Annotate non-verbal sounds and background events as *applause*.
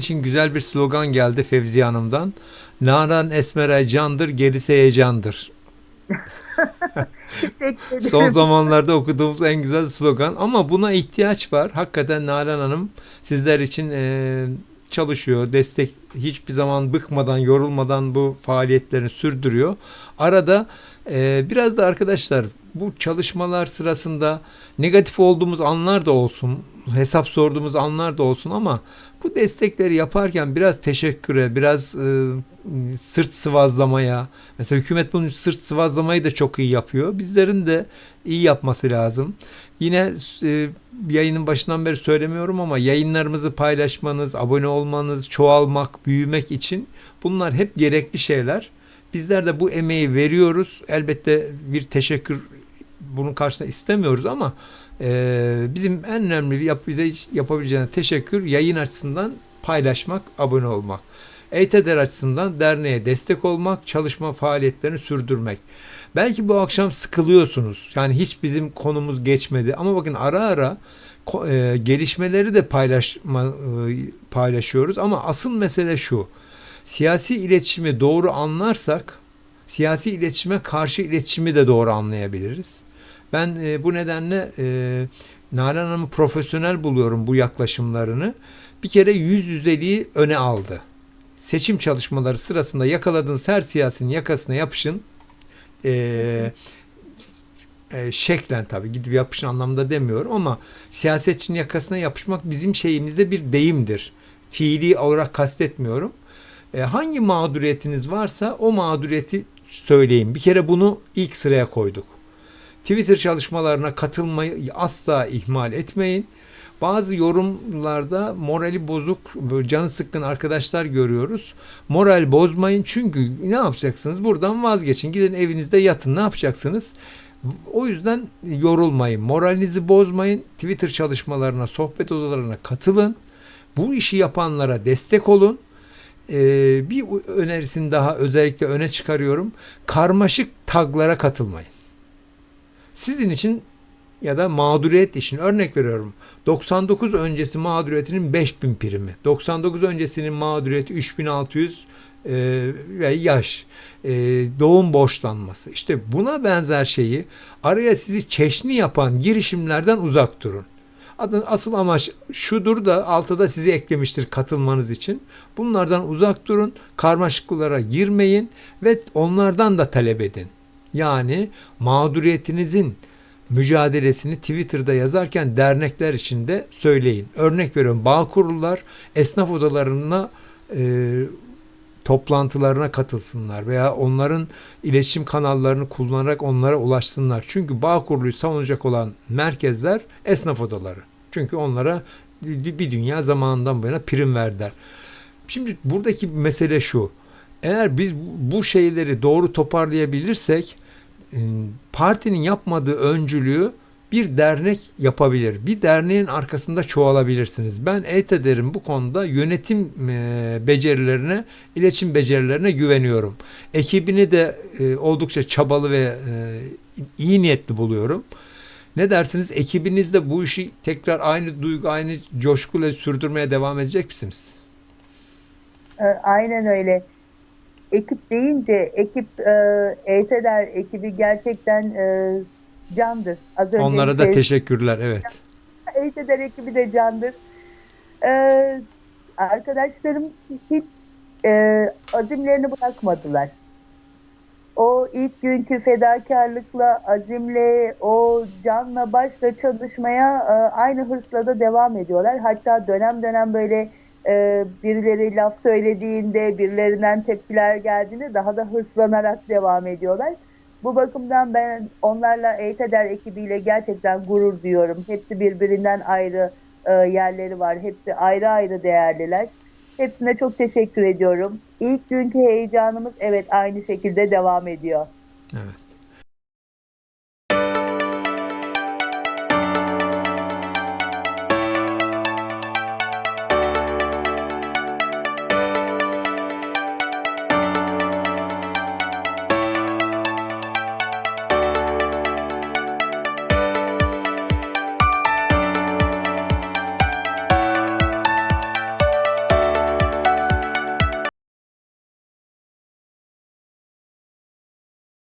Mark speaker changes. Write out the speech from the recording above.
Speaker 1: için güzel bir slogan geldi Fevziye Hanım'dan. Naran Esmeray candır, gerisi heyecandır. *laughs* Son zamanlarda okuduğumuz en güzel slogan ama buna ihtiyaç var. Hakikaten Nalan Hanım sizler için e, çalışıyor, destek hiçbir zaman bıkmadan, yorulmadan bu faaliyetlerini sürdürüyor. Arada e, biraz da arkadaşlar bu çalışmalar sırasında negatif olduğumuz anlar da olsun, hesap sorduğumuz anlar da olsun ama bu destekleri yaparken biraz teşekküre, biraz e, sırt sıvazlamaya, mesela hükümet bunu sırt sıvazlamayı da çok iyi yapıyor. Bizlerin de iyi yapması lazım. Yine e, yayının başından beri söylemiyorum ama yayınlarımızı paylaşmanız, abone olmanız, çoğalmak, büyümek için bunlar hep gerekli şeyler. Bizler de bu emeği veriyoruz. Elbette bir teşekkür bunun karşısında istemiyoruz ama e, bizim en önemli yap, bize yapabileceğiniz teşekkür yayın açısından paylaşmak, abone olmak. EYTEDER açısından derneğe destek olmak, çalışma faaliyetlerini sürdürmek. Belki bu akşam sıkılıyorsunuz. Yani hiç bizim konumuz geçmedi ama bakın ara ara e, gelişmeleri de paylaşma, e, paylaşıyoruz ama asıl mesele şu. Siyasi iletişimi doğru anlarsak siyasi iletişime karşı iletişimi de doğru anlayabiliriz. Ben e, bu nedenle e, Nalan Hanım'ı profesyonel buluyorum bu yaklaşımlarını. Bir kere yüz yüzeliği öne aldı. Seçim çalışmaları sırasında yakaladığınız her siyasinin yakasına yapışın. E, e, şeklen tabii gidip yapışın anlamda demiyorum ama siyasetçinin yakasına yapışmak bizim şeyimizde bir deyimdir. Fiili olarak kastetmiyorum. E, hangi mağduriyetiniz varsa o mağduriyeti söyleyin. Bir kere bunu ilk sıraya koyduk. Twitter çalışmalarına katılmayı asla ihmal etmeyin. Bazı yorumlarda morali bozuk, canı sıkkın arkadaşlar görüyoruz. Moral bozmayın çünkü ne yapacaksınız? Buradan vazgeçin. Gidin evinizde yatın. Ne yapacaksınız? O yüzden yorulmayın. Moralinizi bozmayın. Twitter çalışmalarına, sohbet odalarına katılın. Bu işi yapanlara destek olun. Ee, bir önerisini daha özellikle öne çıkarıyorum. Karmaşık taglara katılmayın. Sizin için ya da mağduriyet için örnek veriyorum. 99 öncesi mağduriyetinin 5000 primi. 99 öncesinin mağduriyeti 3600 e, ve yaş. E, doğum borçlanması. İşte buna benzer şeyi araya sizi çeşni yapan girişimlerden uzak durun. Adın asıl amaç şudur da altıda sizi eklemiştir katılmanız için. Bunlardan uzak durun, karmaşıklıklara girmeyin ve onlardan da talep edin. Yani mağduriyetinizin mücadelesini Twitter'da yazarken dernekler için de söyleyin. Örnek veriyorum bağ kurullar esnaf odalarına e, toplantılarına katılsınlar veya onların iletişim kanallarını kullanarak onlara ulaşsınlar. Çünkü bağ kuruluyu savunacak olan merkezler esnaf odaları. Çünkü onlara bir dünya zamanından bu yana prim verdiler. Şimdi buradaki mesele şu. Eğer biz bu şeyleri doğru toparlayabilirsek e, partinin yapmadığı öncülüğü bir dernek yapabilir. Bir derneğin arkasında çoğalabilirsiniz. Ben EYTEDER'in bu konuda yönetim e, becerilerine, iletişim becerilerine güveniyorum. Ekibini de e, oldukça çabalı ve iyi niyetli buluyorum. Ne dersiniz? Ekibinizde bu işi tekrar aynı duygu, aynı coşkuyla sürdürmeye devam edecek misiniz?
Speaker 2: Ee, Aynen öyle. Ekip deyince ekip e, EYTEDER ekibi gerçekten e, candır. Az önce
Speaker 1: Onlara da teşekkürler. Evet.
Speaker 2: EYTEDER ekibi de candır. Ee, arkadaşlarım hiç e, azimlerini bırakmadılar. O ilk günkü fedakarlıkla, azimle, o canla başla çalışmaya e, aynı hırsla da devam ediyorlar. Hatta dönem dönem böyle e, birileri laf söylediğinde, birilerinden tepkiler geldiğinde daha da hırslanarak devam ediyorlar. Bu bakımdan ben onlarla EYTEDER ekibiyle gerçekten gurur duyuyorum. Hepsi birbirinden ayrı e, yerleri var. Hepsi ayrı ayrı değerliler. Hepsine çok teşekkür ediyorum. İlk günkü heyecanımız evet aynı şekilde devam ediyor.
Speaker 1: Evet.